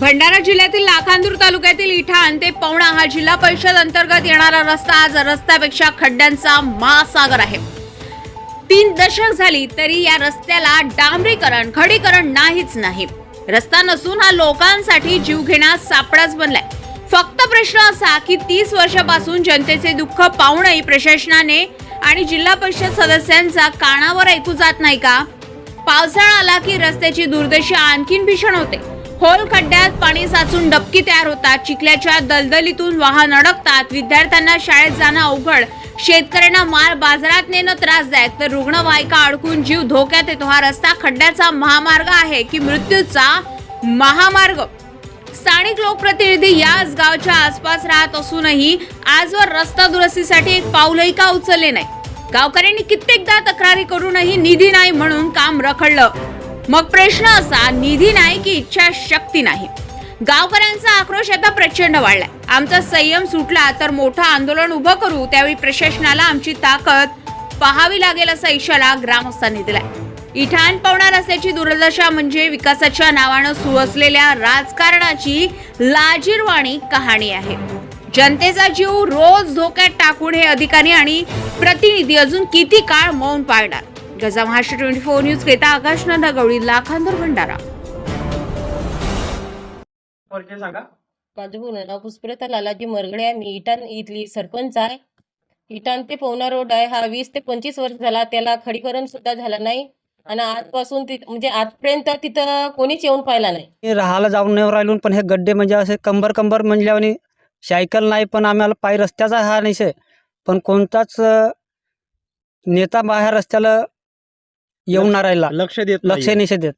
भंडारा जिल्ह्यातील लाखांदूर तालुक्यातील इठाण ते पवणा हा जिल्हा परिषद अंतर्गत येणारा रस्ता आज रस्त्यापेक्षा खड्ड्यांचा महासागर आहे. तीन दशक झाली तरी या रस्त्याला डांबरीकरण खडीकरण नाहीच नाही. रस्ता नसून हा लोकांसाठी जीव घेण्यास सापडाच बनलाय. फक्त प्रश्न असा की तीस वर्षापासून जनतेचे दुःख पाहूनही प्रशासनाने आणि जिल्हा परिषद सदस्यांचा कानावर ऐकू जात नाही का? पावसाळा आला की रस्त्याची दुर्दशा आणखीन भीषण होते. खोल खड्ड्यात पाणी साचून डबकी तयार होतात. चिखल्याच्या दलदलीतून वाहन अडकतात. विद्यार्थ्यांना शाळेत जाणं अवघड. शेतकऱ्यांना माल बाजारात नेणं त्रासदायक. तर रुग्णवाहिका अडकून जीव धोक्यात येतो. हा रस्ता खड्ड्याचा महामार्ग आहे की मृत्यूचा महामार्ग? स्थानिक लोकप्रतिनिधी याच गावच्या आसपास राहत असूनही आजवर रस्ता दुरुस्तीसाठी एक पाऊलही का उचलले नाही? गावकऱ्यांनी कित्येकदा तक्रारी करूनही निधी नाही म्हणून काम रखडलं. मग प्रश्न असा निधी नाही की इच्छाशक्ती नाही. गावकऱ्यांचा आक्रोश आता प्रचंड वाढलाय. आमचा संयम सुटला तर मोठं आंदोलन उभं करू त्यावेळी प्रशासनाला आमची ताकद पाहावी लागेल असा इशारा ग्रामस्थांनी दिलाय. इठाण पवना असल्याची दुर्दशा म्हणजे विकासाच्या नावानं सुरू असलेल्या राजकारणाची लाजीरवाणी कहाणी आहे. जनतेचा जीव रोज धोक्यात टाकून हे अधिकारी आणि प्रतिनिधी अजून किती काळ मौन पाळणार? गजा महाराष्ट्र ट्वेंटी फोर न्यूज करिता आकाश नंदा लाखांदर भंडारा. परिचय सांगा. माझं पूर्ण नाव पुष्पलता लालाजी मरगडे आहे मी इटान इथली सरपंच आहे. इटान ते पवना रोड आहे. हा वीस ते पंचवीस वर्ष झाला त्याला खडीकरण सुद्धा झालं नाही. आणि आजपासून ति म्हणजे आजपर्यंत तिथं कोणीच येऊन पाहिला नाही. मी राहायला जाऊन नाही राहिलो पण हे गड्डे म्हणजे असे कंबर कंबर म्हणल्याने सायकल नाही पण आम्हाला पायी रस्त्याचा हा नाही शे. पण कोणताच अं, नेता बाहेर रस्त्याला येऊन राहिला लक्ष देत लक्ष. नाही शे देत